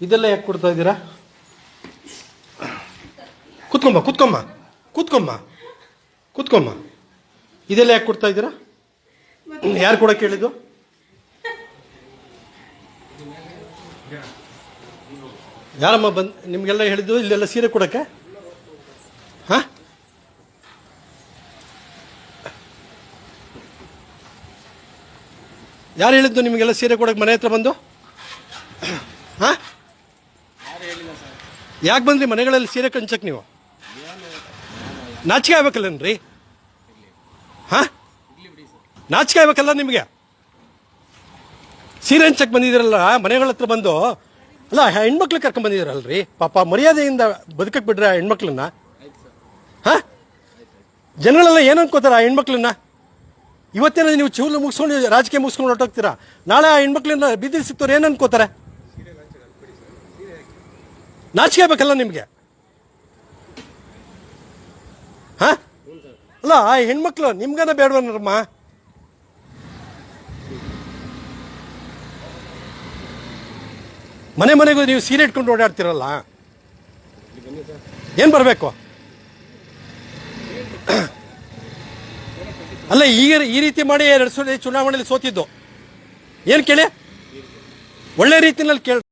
ಇದೆಲ್ಲ ಯಾಕೆ ಕೊಡ್ತಾ ಇದ್ದೀರಾ? ಕುತ್ಕೊಂಬ ಕುತ್ಕೊಂಬ, ಕೂತ್ಕೊಂಬ ಕೂತ್ಕೊಂಬ. ಇದೆಲ್ಲ ಯಾಕೆ ಕೊಡ್ತಾ ಇದ್ದೀರಾ? ಯಾರು ಕೂಡ ಕೇಳಿದ್ದು? ಯಾರಮ್ಮ ಬಂದು, ನಿಮಗೆಲ್ಲ ಹೇಳಿದ್ದು ಇಲ್ಲೆಲ್ಲ ಸೀರೆ ಕೊಡೋಕ್ಕೆ? ಹಾ? ಯಾರು ಹೇಳಿದ್ದು ನಿಮಗೆಲ್ಲ ಸೀರೆ ಕೊಡಕ್ಕೆ ಮನೆ ಹತ್ರ ಬಂದು? ಹಾ? ಯಾಕೆ ಬಂದ್ರಿ ಮನೆಗಳಲ್ಲಿ ಸೀರೆ ಕಂಚಕ್ಕೆ ನೀವು? ನಾಚಿಕೆ ಆಗ್ಬೇಕಲ್ಲನ್ರಿ? ಹಾ? ನಾಚಿಕೆ ಆಗ್ಬೇಕಲ್ಲ ನಿಮಗೆ? ಸೀರೆ ಹಂಚಕ್ಕೆ ಬಂದಿದ್ದೀರಲ್ಲ, ಮನೆಗಳ ಹತ್ರ ಬಂದು, ಅಲ್ಲ ಹೆಣ್ಮಕ್ಳು ಕರ್ಕೊಂಡ್ ರೀ ಪಾಪ ಮರ್ಯಾದೆಯಿಂದ ಬದುಕಕ್ಕೆ ಬಿಡ್ರಿ ಆ ಹೆಣ್ಮಕ್ಳನ್ನ? ಹಾ? ಜನಗಳೆಲ್ಲ ಏನು ಅನ್ಕೋತಾರ ಆ ಹೆಣ್ಮಕ್ಳನ್ನ? ಇವತ್ತೇನ ನೀವು ಚೂಲು ಮುಗಿಸ್ಕೊಂಡು ರಾಜಕೀಯ ಮುಗಿಸ್ಕೊಂಡು ಹೊರಟೋಗ್ತೀರಾ? ನಾಳೆ ಆ ಹೆಣ್ಮಕ್ಳನ್ನ ಬೀದಿ ಸಿಕ್ತವ್ರು ಏನು ಅನ್ಕೋತಾರೆ? ನಾಚಿಕೆ ಬೇಕಲ್ಲ ನಿಮಗೆ? ಹಾ? ಅಲ್ಲ, ಆ ಹೆಣ್ಮಕ್ಳು, ನಿಮ್ಗನ ಬೇಡವನರಮ್ಮ ಮನೆ ಮನೆಗೂ ನೀವು ಸೀರೆ ಇಟ್ಕೊಂಡು ಓಡಾಡ್ತಿರಲ್ಲ? ಏನ್ ಬರಬೇಕು? ಅಲ್ಲ ಈಗ ಈ ರೀತಿ ಮಾಡಿ ಎರಡು ಸಾವಿರದ ಚುನಾವಣೆಯಲ್ಲಿ ಸೋತಿದ್ದು. ಏನು ಕೇಳಿ? ಒಳ್ಳೆ ರೀತಿನಲ್ಲಿ ಕೇಳ